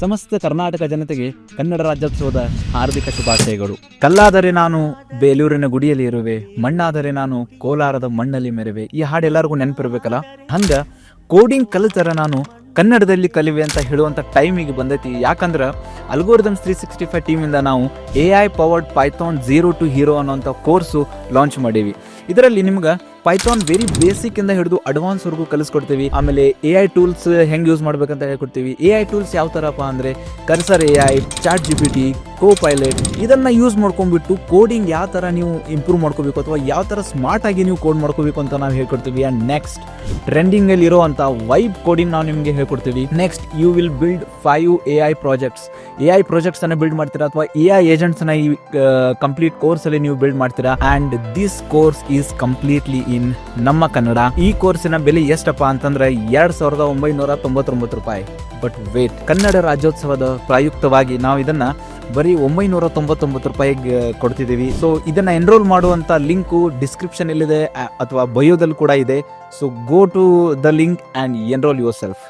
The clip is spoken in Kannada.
ಸಮಸ್ತ ಕರ್ನಾಟಕ ಜನತೆಗೆ ಕನ್ನಡ ರಾಜ್ಯೋತ್ಸವದ ಹಾರ್ದಿಕ ಶುಭಾಶಯಗಳು. ಕಲ್ಲಾದರೆ ನಾನು ಬೇಲೂರಿನ ಗುಡಿಯಲ್ಲಿ ಇರುವೆ, ಮಣ್ಣಾದರೆ ನಾನು ಕೋಲಾರದ ಮಣ್ಣಲ್ಲಿ ಮೆರುವೆ. ಈ ಹಾಡು ಎಲ್ಲರಿಗೂ ನೆನಪಿರ್ಬೇಕಲ್ಲ? ಹಂಗ ಕೋಡಿಂಗ್ ಕಲಿತರ ನಾನು ಕನ್ನಡದಲ್ಲಿ ಕಲಿವೆ ಅಂತ ಹೇಳುವಂಥ ಟೈಮಿಗೆ ಬಂದೈತಿ. ಯಾಕಂದ್ರೆ ಅಲ್ಗೋರಿದಮ್ಸ್ ತ್ರೀ ಸಿಕ್ಸ್ಟಿ ಫೈವ್ ಟೀಮಿಂದ ನಾವು A I powered Python zero to hero ಅನ್ನೋಂಥ ಕೋರ್ಸು ಲಾಂಚ್ ಮಾಡೀವಿ. ಇದರಲ್ಲಿ ನಿಮ್ಗೆ ಪೈಥಾನ್ ವೆರಿ ಬೇಸಿಕ್ ಇಂದ ಹಿಡಿದು ಅಡ್ವಾನ್ಸ್ ವರೆಗೂ ಕಲಿಸ್ಕೊಡ್ತೀವಿ. ಆಮೇಲೆ ಎ ಐ ಟೂಲ್ಸ್ ಹೆಂಗೆ ಯೂಸ್ ಮಾಡ್ಬೇಕಂತ ಹೇಳ್ಕೊಡ್ತೀವಿ. ಎ ಐ ಟೂಲ್ಸ್ ಯಾವ ಥರಪ್ಪ ಅಂದರೆ Cursor A I Chat G P T Copilot ಇದನ್ನ ಯೂಸ್ ಮಾಡ್ಕೊಂಡ್ಬಿಟ್ಟು ಕೋಡಿಂಗ್ ಯಾವ ಥರ ನೀವು ಇಂಪ್ರೂವ್ ಮಾಡ್ಕೋಬೇಕು ಅಥವಾ ಯಾವ ಥರ ಸ್ಮಾರ್ಟ್ ಆಗಿ ನೀವು ಕೋಡ್ ಮಾಡ್ಕೋಬೇಕು ಅಂತ ನಾವು ಹೇಳ್ಕೊಡ್ತೀವಿ. ಆ್ಯಂಡ್ ನೆಕ್ಸ್ಟ್ ಟ್ರೆಂಡಿಂಗ್ ಅಲ್ಲಿ ಇರುವಂತಹ ವೈಬ್ ಕೋಡಿಂಗ್ ನಾವು ನಿಮಗೆ ಹೇಳ್ಕೊಡ್ತೀವಿ. Next you will build five A I projects A I projects ಅನ್ನ ಬಿಲ್ಡ್ ಮಾಡ್ತೀರಾ ಅಥವಾ ಎ ಐ ಏಜೆಂಟ್ಸ್ನ ಈ ಕಂಪ್ಲೀಟ್ ಕೋರ್ಸ್ ಅಲ್ಲಿ ನೀವು ಬಿಲ್ಡ್ ಮಾಡ್ತೀರಾ? And this course is completely in ನಮ್ಮ ಕನ್ನಡ. ಈ ಕೋರ್ಸಿನ ಬೆಲೆ ಎಷ್ಟಪ್ಪ ಅಂತಂದ್ರೆ ಎರಡ್ ಸಾವಿರದ ಒಂಬೈನೂರ ತೊಂಬತ್ತೊಂಬತ್ತು ರೂಪಾಯಿ. ಬಟ್ ವೇಟ್ ಕನ್ನಡ ರಾಜ್ಯೋತ್ಸವದ ಪ್ರಾಯುಕ್ತವಾಗಿ ನಾವು ಇದನ್ನ ಬರೀ ಒಂಬೈನೂರ ತೊಂಬತ್ತೊಂಬತ್ತು ರೂಪಾಯಿಗೆ ಕೊಡ್ತಿದ್ದೀವಿ. ಸೊ ಇದನ್ನ ಎನ್ರೋಲ್ ಮಾಡುವಂತ ಲಿಂಕು ಡಿಸ್ಕ್ರಿಪ್ಷನ್ ಇಲ್ಲಿದೆ ಅಥವಾ ಬಯೋದಲ್ಲಿ ಕೂಡ ಇದೆ. So go to the link and enrol yourself